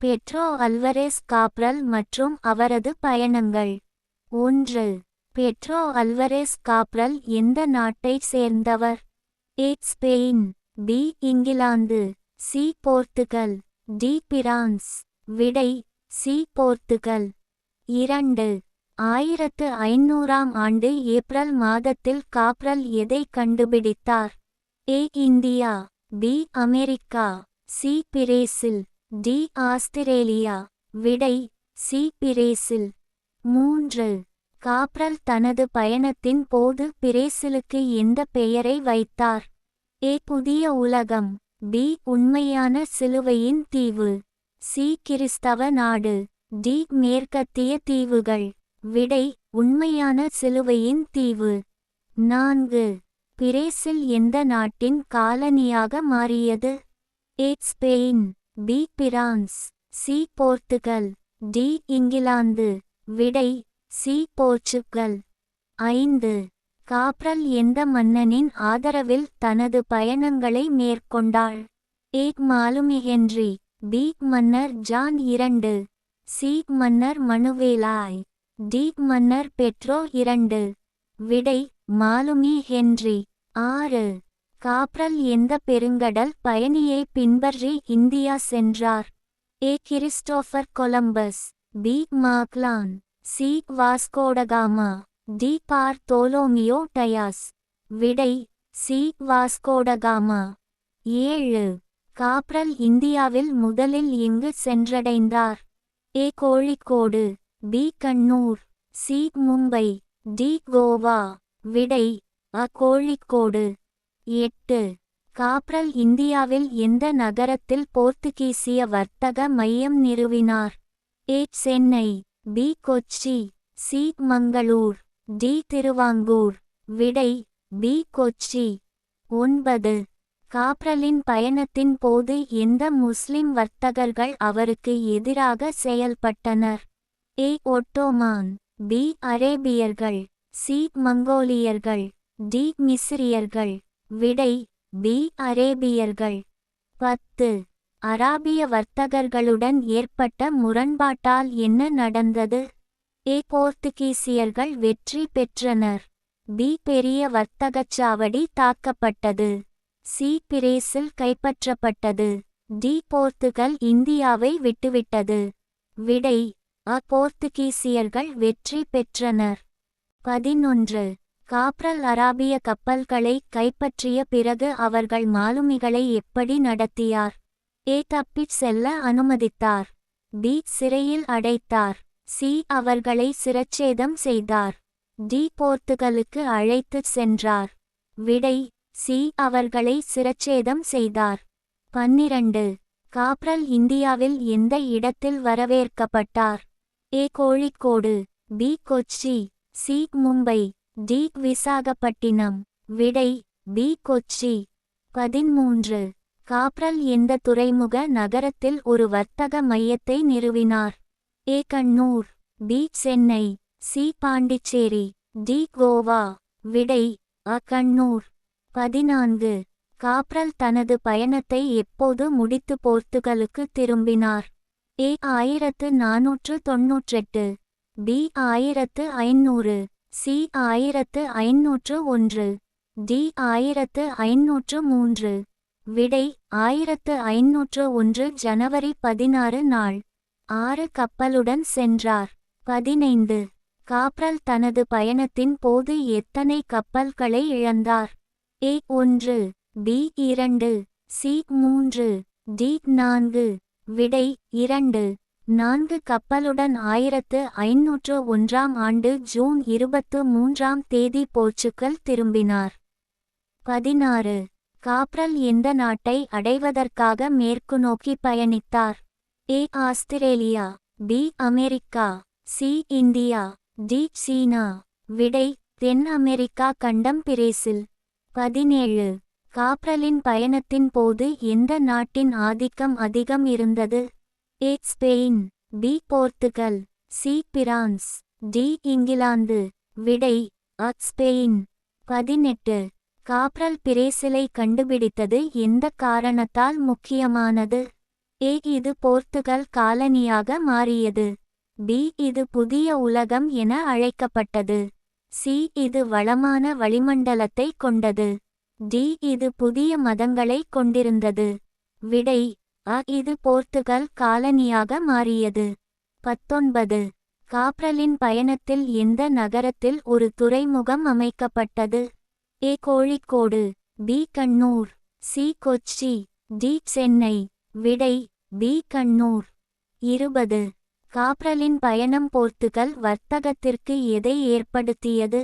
Pedro அல்வரேஸ் corporal மற்றும் அவரது பயணங்கள். ஒன்று. பெட்ரோ அல்வரேஸ் காப்ரல் எந்த நாட்டைச் சேர்ந்தவர்? A. Spain. B. England. C. Portugal. D. France. விடை. சி. போர்த்துகல். இரண்டு. ஆயிரத்து ஐநூறாம் ஆண்டு ஏப்ரல் மாதத்தில் காப்ரல் எதை கண்டுபிடித்தார்? A. India. B. America. C. Brazil. D Australia விடை சி பிரேசில். மூன்று. காப்ரல் தனது பயணத்தின் போது பிரேசிலுக்கு எந்த பெயரை வைத்தார்? ஏ. புதிய உலகம். பி. உண்மையான சிலுவையின் தீவு. சி. கிறிஸ்தவ நாடு. டி. மேற்கத்திய தீவுகள். விடை உண்மையான சிலுவையின் தீவு. நான்கு. பிரேசில் எந்த நாட்டின் காலனியாக மாறியது? A. Spain. B France C Portugal D England விடை சி போர்ச்சுகல். ஐந்து. காப்ரல் எந்த மன்னனின் ஆதரவில் தனது பயணங்களை மேற்கொண்டாள்? ஏக் மாலுமி ஹென்றி பி மன்னர் ஜான் இரண்டு சி மன்னர் மனுவேலாய் டி மன்னர் பெட்ரோ இரண்டு. விடை மாலுமி ஹென்றி ஆறு. காப்ரல் எந்த பெருங்கடல் பயணியை பின்பற்றி இந்தியா சென்றார்? A. Christopher Columbus. B. Magellan. C. Vasco da Gama D Bartolomeu Dias. விடை சி. வாஸ்கோடகாமா ஏழு. காப்ரல் இந்தியாவில் முதலில் எங்கு சென்றடைந்தார்? A. Kozhikode. B. Kannur. C. Mumbai. D. Goa. விடை அ. கோழிக்கோடு. எட்டு. காப்ரல் இந்தியாவில் எந்த நகரத்தில் போர்த்துகீசிய வர்த்தக மையம் நிறுவினார்? A. Chennai B. Kochi C. Mangalore D. Travancore. விடை பி. கொச்சி. ஒன்பது. காப்ரலின் பயணத்தின் போது எந்த முஸ்லிம் வர்த்தகர்கள் அவருக்கு எதிராக செயல்பட்டனர்? ஏ. Ottoman B. அரேபியர்கள் சி. மங்கோலியர்கள் டி. மிஸ்ரியர்கள் விடை பி. அரேபியர்கள். பத்து. அராபிய வர்த்தகர்களுடன் ஏற்பட்ட முரண்பாட்டால் என்ன நடந்தது? ஏ. போர்த்துகீசியர்கள் வெற்றி பெற்றனர். பி. பெரிய வர்த்தகச் சாவடி தாக்கப்பட்டது. சி. பிரேசில் கைப்பற்றப்பட்டது. டி. போர்த்துகல் இந்தியாவை விட்டுவிட்டது. விடை அ. போர்த்துகீசியர்கள் வெற்றி பெற்றனர். பதினொன்று. காப்ரல் அராபிய கப்பல்களை கைப்பற்றிய பிறகு அவர்கள் மாலுமிகளை எப்படி நடத்தியார்? ஏ தப்பிச் செல்ல அனுமதித்தார். பி சிறையில் அடைத்தார். சி அவர்களை சிரச்சேதம் செய்தார். டி போர்த்துகலுக்கு அழைத்துச் சென்றார். விடை சி அவர்களை சிரச்சேதம் செய்தார். பன்னிரண்டு. காப்ரல் இந்தியாவில் எந்த இடத்தில் வரவேற்கப்பட்டார்? A Kozhikode. B Kochi. C Mumbai. D Visakhapatnam விடை பி. கொச்சி. பதிமூன்று காப்ரல் எந்த துறைமுக நகரத்தில் ஒரு வர்த்தக மையத்தை நிறுவினார்? A. Kannur. B. Chennai. C. Pondicherry. D. Goa. விடை அ. கண்ணூர். பதினான்கு. காப்ரல் தனது பயணத்தை எப்போது முடித்து போர்த்துகலுக்கு திரும்பினார்? ஏ. ஆயிரத்து நாநூற்று தொன்னூற்றெட்டு. பி. ஆயிரத்து ஐநூறு. சி ஆயிரத்து ஐநூற்று ஒன்று டி ஆயிரத்து ஐநூற்று மூன்று. விடை ஆயிரத்து ஐநூற்று ஒன்று ஜனவரி பதினாறு நாள். ஆறு கப்பலுடன் சென்றார். பதினைந்து காப்ரல் தனது பயணத்தின் போது எத்தனை கப்பல்களை இழந்தார்? ஏ ஒன்று பி இரண்டு சி மூன்று டி நான்கு. விடை இரண்டு நான்கு கப்பலுடன் ஆயிரத்து ஐநூற்று ஒன்றாம் ஆண்டு ஜூன் இருபத்து மூன்றாம் தேதி போர்ச்சுகல் திரும்பினார். பதினாறு. காப்ரல் எந்த நாட்டை அடைவதற்காக மேற்கு நோக்கி பயணித்தார்? A. Australia B. America C. India D. China. விடை தென் அமெரிக்கா கண்டம் பிரேசில். பதினேழு. காப்ரலின் பயணத்தின் போது எந்த நாட்டின் ஆதிக்கம் அதிகம் இருந்தது? A Spain B Portugal C France D England விடை அ ஸ்பெயின். பதினெட்டு. காப்ரல் பிரேசிலை கண்டுபிடித்தது எந்த காரணத்தால் முக்கியமானது? ஏ இது போர்த்துகல் காலனியாக மாறியது. பி இது புதிய உலகம் என அழைக்கப்பட்டது. சி இது வளமான வளிமண்டலத்தை கொண்டது. டி இது புதிய மதங்களை கொண்டிருந்தது. விடை அ இது போர்த்துகல் காலனியாக மாறியது. பத்தொன்பது. காப்ரலின் பயணத்தில் எந்த நகரத்தில் ஒரு துறைமுகம் அமைக்கப்பட்டது. A Kozhikode. B Kannur. C Kochi. D Chennai. விடை பி கண்ணூர். இருபது. காப்ரலின் பயணம் போர்த்துகல் வர்த்தகத்திற்கு எதை ஏற்படுத்தியது?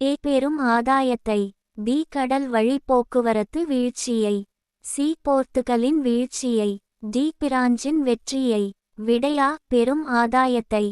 ஏ பெரும் ஆதாயத்தை. பி கடல் வழி போக்குவரத்து வீழ்ச்சியை. சி போர்த்துகலின் வீழ்ச்சியை டி பிரான்சின் வெற்றியை விடையா பெரும் ஆதாயத்தை.